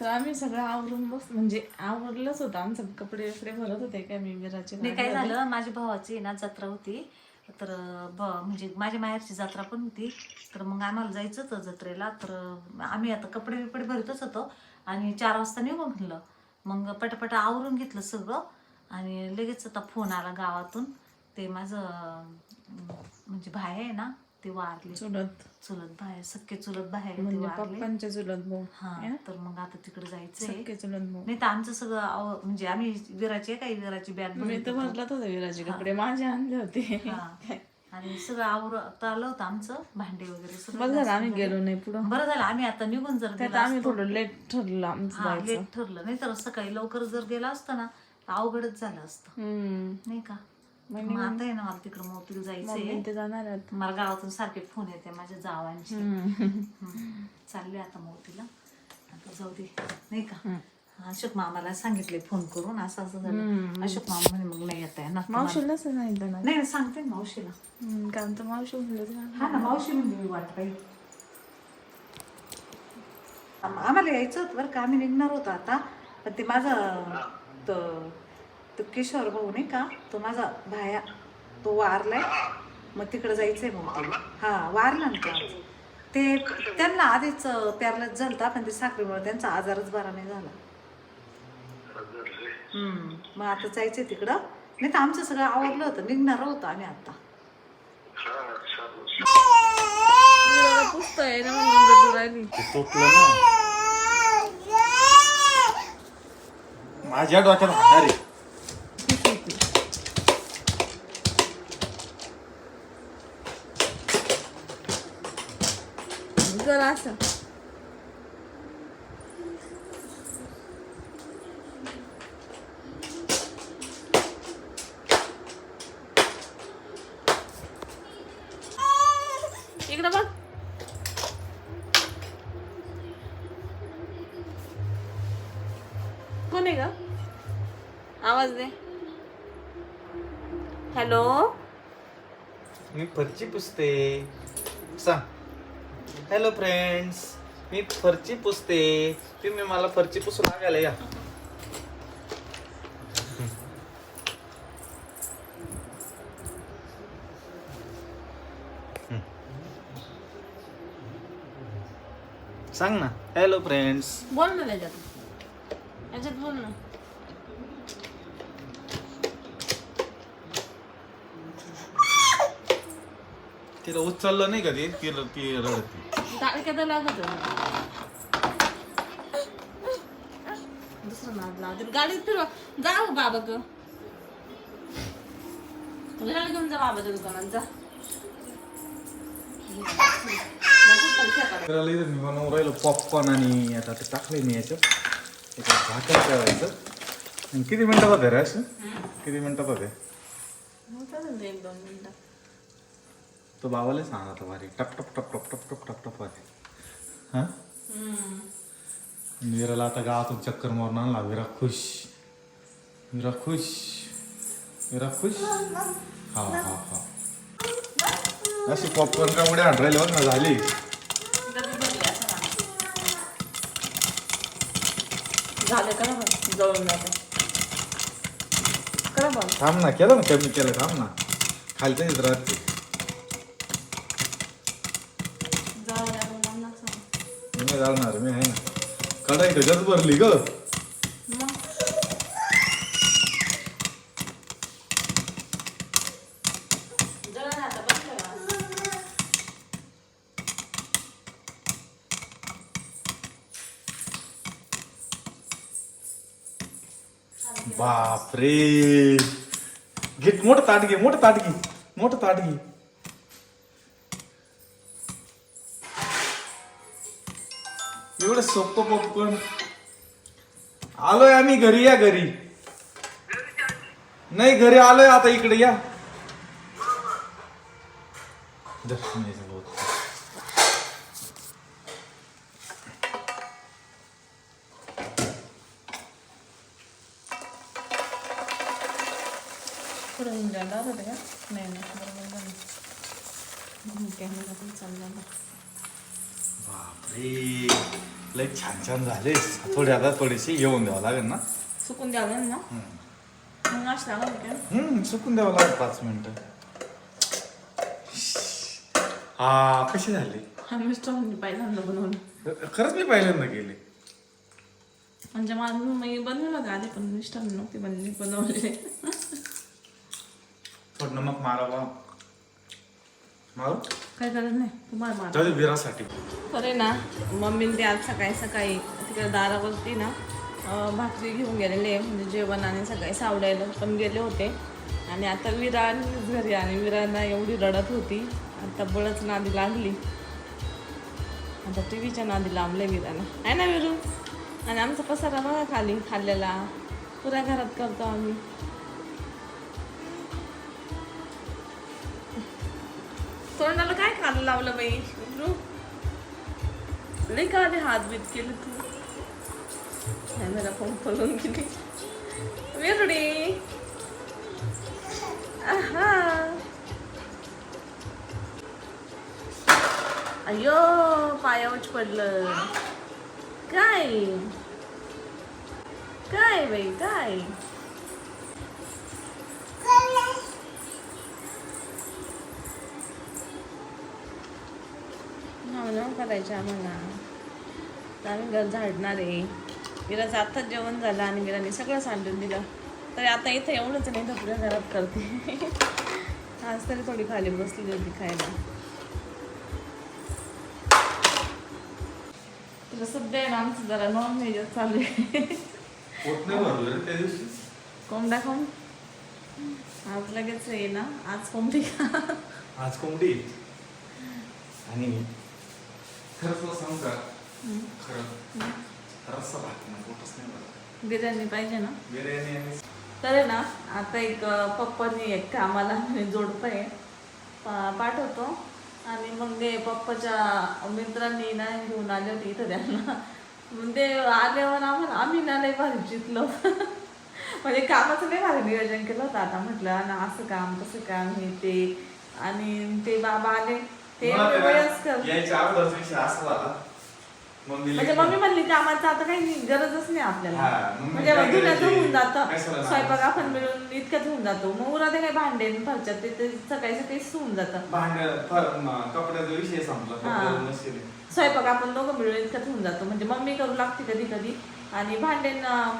तर आम्ही सगळं आवरून बस म्हणजे आवरलंच होतं. आमचं कपडे वगैरे भरत होते काय मी विराचे नाही काय झालं माझ्या भावाची ना जत्रा होती. तर ब म्हणजे माझ्या माहेरची जत्रा पण होती. तर मग आम्हाला जायचं होतं जत्रेला. तर आम्ही आता कपडे बिपडे भरतच होतो. आणि चार वाजता निघू म्हणलं. मग पटापट आवरून घेतलं सगळं. आणि लगेच आता फोन आला गावातून. ते माझं म्हणजे भाय आहे ना ते वारले. चुलत. चुलत भाय सख्खे चुलत ते म्हणजे वारले. पप्पांचे चुलत भाऊ हा तर मग आता तिकडे जायचंय. सख्खे चुलत भाऊ. नाही तर आमचं सगळं आव- म्हणजे आम्ही विराची काही विराची बॅग मी तर भरलाच होते विराचे कपडे माझे आणले होते. हा. आणि सगळं आवरत आलं होतं आमचं भांडे वगैरे सगळं बरं झालं आम्ही गेलो नाही पुढं. बरं झालं आम्ही आता निघून जर त्यात गेलो आम्ही थोडं लेट ठरलं आमचं हा जायचं. लेट ठरलं. नाही तर सकाळी लवकर जर गेला असतं ना तर अवघडच झालं असतं. हम्म. नाही का? मग आता आहे ना मला तिकडं मोतील जायचंय. ते जाणार आहेत. मला गावातून सारखे फोन येते माझ्या जावांचे. हम्म. चालले आता मोतीला. आता जाऊ दे. नाही का? अशोक मामाला सांगितले फोन करून. असं असं झालं. अशोक मामा म्हणे मग नाही येत आहे ना मावशीला सांगितलं ना? नाही नाही, सांगते ना मावशीला. हम्म, कारण तर मावशी म्हणलं ना. हा ना मावशी म्हणजे मी वाट आम- आम्हाला यायचं होतं बरं का. आम्ही निघणार होतो आता. पण ते माझा तो तो किशोर भाऊ नाही का? तो माझा भाया. तो वारलाय. मग तिकडे जायचंय मग त्याला. हा वारला ना तो आज. ते त्यांना आधीच पॅरलाच झालता पण ते साखरेमुळे त्यांचा आजारच बरा नाही झाला. हम्म मग आता जायचंय तिकडं. नाही तर आमचं सगळं आवडलं होतं. निघणार होतं आम्ही आता. ना म्हणून राहिली. ते तोटलं ना. माझ्या डोक्यात हाणार. आहे जरा असं. इकडं बघ. कोण आहे ग? आवाज दे. हॅलो? मी फरची पुसते. सांग. हॅलो फ्रेंड्स मी फरची पुसते. तुम्ही मला फरची पुसू लागायला या. सांग ना. हॅलो फ्रेंड्स बोल ना त्याच्यात. याच्यात बोल ना. तिला उचललं नाही कधी ती ती रडती टाळक्यात लागत दुसरं नाद लावते. गाडीत फिरवा. जा हो बाबा ग गाडी घेऊन जा बाबाच्या दुकानात जा. मी बनवून राहिलो पॉपकॉर्न आणि आता ते टाकले मी याच्यात. त्याच्यात झाकण ठेवायचं आणि किती मिनिटात होते रे असं किती मिनिटात होते एक दोन मिनिटं. तो बाबाला सांग आता भारी टप टप टप टप टप टप टप टप होते हां? वीराला आता गावातून चक्कर मारून आणला. विरा खुश. विरा खुश. विरा खुश. हा हा हा. अशी पॉपकॉर्न का उड्या बघ ना झाली. झालं करा बघ जवळून जाते थांब ना केलं ना कमी केलं थांब ना. खालच्या इथं राहते. नाही घालणार मी आहे ना कढाई त्याच्यात तो भरली ग बापरे ताटगी मोठं ताटगी मोठं ताटगी। एवढं सोपं पॉपकॉर्न आलोय आम्ही घरी या घरी. नाही घरी आलोय आता इकडे या. दर्शन यायचं बहुत. नाही नाही बरोबर झालं कॅमेरा पण चालला ना बापरे. लय छान छान झाले. थोडे आता थोडीशी येऊन द्यावं लागेल ना? सुकून द्यावं ना. मग अशी लागल का हम्म सुकून द्यावं लागेल पाच मिनिटं. हा कशी झाली? हा मिस्टरांनी पहिल्यांदा बनवलं. खरंच मी पहिल्यांदा गेले म्हणजे मला मी बनवलं होतं आधी पण मिस्टरांनी नव्हती बनली बनवलेले थोडं नमक मारावा. मारू? काय करत नाही. तुम्हाला मार. विरासाठी. खरे ना मम्मीने ते आज सकाळी सकाळी तिकडे दारावरती ना अं, भाकरी घेऊन गेलेले. म्हणजे जेवण आणि सकाळी सावडायला पण गेले होते. आणि आता विरा घरी आणि विरांना एवढी रडत होती. आता बळच नादी लागली. आता टी व्हीच्या नादी लांबले विराला आहे ना विरू? आणि आमचा पसारा बघा खाली खाल्लेला. पुऱ्या घरात करतो आम्ही. तोंडाला लावलं बाई. नाही का आधी हात बीत केले तू. कॅमेरा फोन पळून गेली. वेरुडी आहा. अयो पायावच पडलं. काय? काय बाई काय? नाव करायचं आम्हाला तर आम्ही घर झाडणार आहे. विराचं आत्ताच जेवण झालं आणि विराने सगळं सांडून दिलं. तरी आता इथं एवढंच नाही तर पुऱ्या घरात करते. आज तरी थोडी खाली बसली होती खायला. तुला सध्या आहे ना आमचं जरा नॉन व्हेजच चालू आहे. कोंबडा खाऊन आज लगेच आहे ना आज कोंबडी आज कोंबडी. आणि खरंच तुला सांगू का? खरं. रस्सा भात ना पोटच नाही बिर्याणी पाहिजे ना? बिर्याणी आणि तर आहे ना आता एक पप्पानी एक कामाला जोडपं आहे पा- पाठवतो. आणि मग ते पप्पाच्या मित्रांनी ना घेऊन आले होते इथं त्यांना. मग ते आल्यावर आम्हाला आम्ही ना लय भारी चितलो. म्हणजे कामाचं लय भारी नियोजन केलं होतं आता म्हटलं ना असं काम तसं काम हे ते. आणि ते बाबा आले. ते मला एवढे ते ना वयस्कर. यायच्या अगोदरचा विषय असा झाला. मम्मी म्हणजे मम्मी म्हणली कामाचं आता काही गरजच नाही आपल्याला. हा, मग म्हणजे काय धुण्याचं करायची? होऊन जातं. कशाला स्वयंपाक? आपण मिळून इतक्यात होऊन जातो. मग उरा ते काही भांडे फरच्यात ते ते सकाळी सकाळीच होऊन जातं. भांड फर- म- कपड्याचा विषय संपला. हा. स्वयंपाक आपण दोघं मिळून इतक्यात होऊन जातो. म्हणजे मम्मी करू लागते कधी कधी. आणि भांडे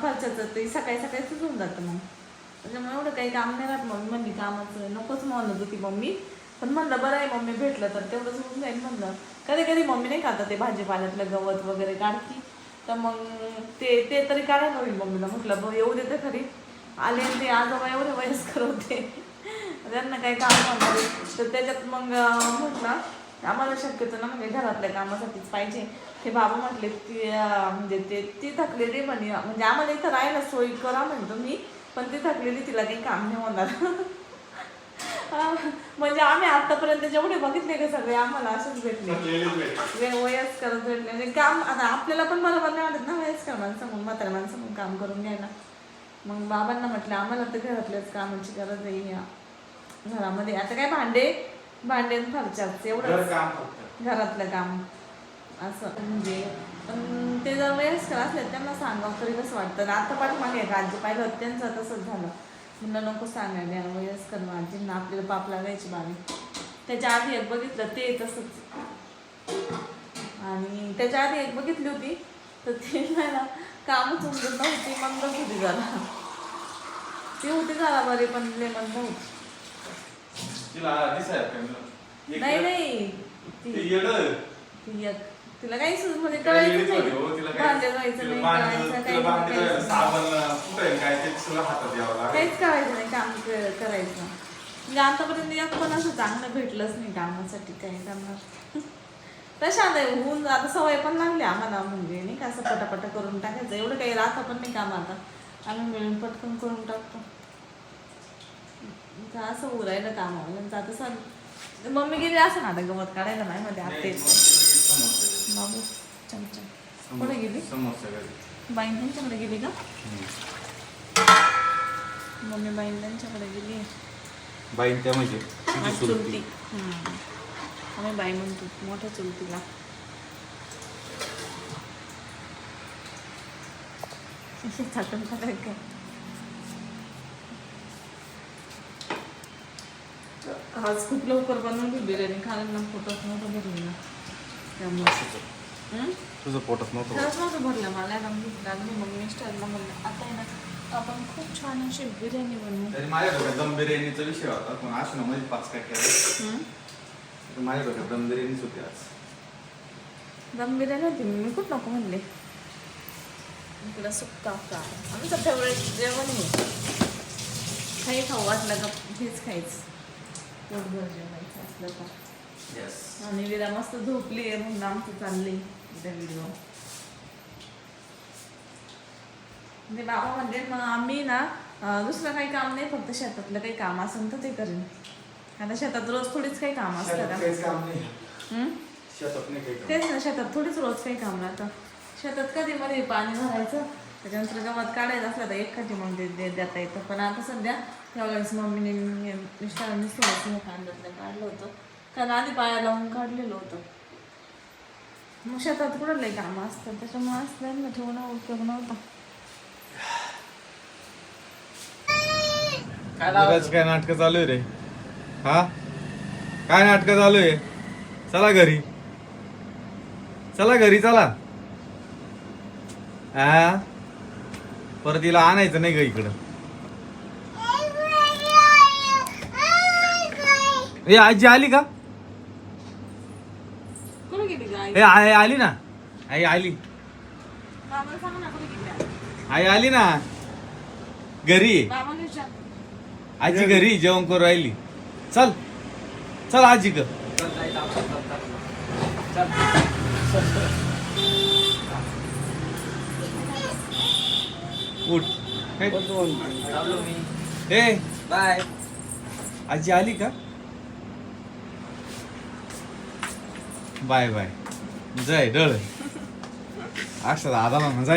फरच्याचं ते सकाळी सकाळीच होऊन जातं मग. त्याच्यामुळे एवढं काही काम नाही राहत. मम्मी म्हणली कामाचं नकोच म्हणत होती मम्मी. पण म्हणलं बरं आहे मम्मी भेटलं तर. तेवढंच होऊन जाईल म्हणलं. कधी कधी मम्मी नाही खाता ते भाजीपाल्यातलं गवत वगैरे काढती. तर मग ते ते तरी काढायला होईल मम्मीला. म्हटलं बघ येऊ देते खरी आले आणि ते आजोबा एवढे वयस्कर होते. त्यांना काही काम होणार तर त्याच्यात मग म्हटलं आम्हाला शक्यतो ना म्हणजे घरातल्या कामासाठीच पाहिजे. ते बाबा म्हटले ती म्हणजे ते ती थकलेली म्हणे. म्हणजे आम्हाला इथं राहायला सोयी करा म्हणतो मी पण ती थकलेली तिला काही काम नाही होणार. म्हणजे आम्ही आतापर्यंत जेवढे बघितले का सगळे आम्हाला असंच भेटले. वयस्कर भेटले. म्हणजे काम आता आपल्याला पण बरोबर नाही वाटत ना वयस्कर माणसं म्हणून म्हाताऱ्या माणसं म्हणून काम करून घ्यायला. मग बाबांना म्हटलं आम्हाला तर घरातल्याच कामाची गरज आहे या घरामध्ये. आता काय भांडे? भांडे फरच्याच एवढं घरातलं काम. असं. म्हणजे पण ते जर वयस्कर असले त्यांना सांगावं तरी कसं वाटतं? आता पाठीमागे एक आजी पाहिलं त्यांचं तसंच झालं. म्हणलं नको सांगायला वयस्कर आजींना आपल्याला पाप लागायची बावी त्याच्या आधी एक बघितलं ते तसंच. आणि त्याच्या आधी एक बघितली होती तर ती ना कामच उमजत नव्हती मंदच होती जरा. ती होती जरा बरी पण लय मंद होती तिला दिसायला काय मला? एक नाही नाही. एक तिला काही सुद्धा म्हणजे कळायचं हो, भांडे नाही काही काहीच करायचं नाही काम करायचं. म्हणजे आतापर्यंत एक पण असं चांगलं भेटलंच नाही कामासाठी काही करणार तशा आता होऊन आता सवय पण लागली आम्हाला म्हणजे नाही का? असं पटापट करून टाकायचं. एवढं काही राहतं पण नाही काम आता आम्ही मिळून पटकन करून टाकतो. असं उरायला काम आता सर मम्मी गेली असं ना आता गवत काढायला नाही मध्ये नाही, आते मग तिला समोरच्या. बाबू चमचा कुठे गेली समोरच्या घरी. बाईन त्यांच्याकडे गेली का. मम्मी बाईन त्यांच्याकडे गेली बाईन त्या म्हणजे चुलती चुलती. हम्म. आम्ही बाई म्हणतो मोठ्या चुलतीला काय आज खूप लवकर बनवली बिर्याणी खायला ना पोटात नव्हतं ना त्यामुळे हं? तुझं पोटच नव्हतं खरंच नव्हतं भरलं मला आहे ना भूक लागली मग मी स्टाईलला म्हणलं आता आहे ना आपण खूप छान अशी बिर्याणी बनवू. तरी माझ्या डोक्यात दम बिर्याणीचा विषय होता पण आज ना मध्ये पाच काय केलं. हं? माझ्या डोक्यात दम बिर्याणीच होती आज. दम बिर्याणी होती मी खूप नको म्हणले. इकडं सुक्का फ्राय. आमचं फेवरेट जेवण आहे. काही खाऊ वाटलं का हेच खायचं. पोटभर जेवायचं असलं का आणि विरा मस्त झोपली आहे म्हणून आमचं चाललंय उद्या व्हिडिओ म्हणजे बाबा म्हणजे मग आम्ही ना दुसरं काही काम नाही फक्त शेतातलं काही काम असेल तर ते करेन. आता शेतात रोज थोडीच काही काम असतं तेच ना शेतात थोडीच रोज काही काम राहतं. शेतात कधी मध्ये पाणी भरायचं त्याच्यानंतर गवत काढायचं असलं तर एक कधी मग देता येतं. पण आता सध्या त्यावेळेस मम्मीने मिस्टरांनी थोडंसं कांद्यातलं काढलं होतं. कारण आधी पाया लावून काढलेलं होतं. मग शेतात कुठं लई कामं असतात? त्याच्यामुळे असलं ना ठेवणं उपयोग नव्हता. विराज काय नाटक चालू आहे रे? हा? काय नाटक चालू आहे? चला घरी. चला घरी चला. हा परत तिला आणायचं नाही ग इकडं. ए आजी आली का कुठं गेली गाय ए आई आली ना. आई आली. बाबाला सांग ना आई आली ना. घरी. आहे. बाबाला विचार. आजी घरी जेवण करू राहिली. चल. चल आजी ग. उठ. हे, ए. बाय. आजी आली का? Bye bye. Zay, dale. Aksel, adam, zay.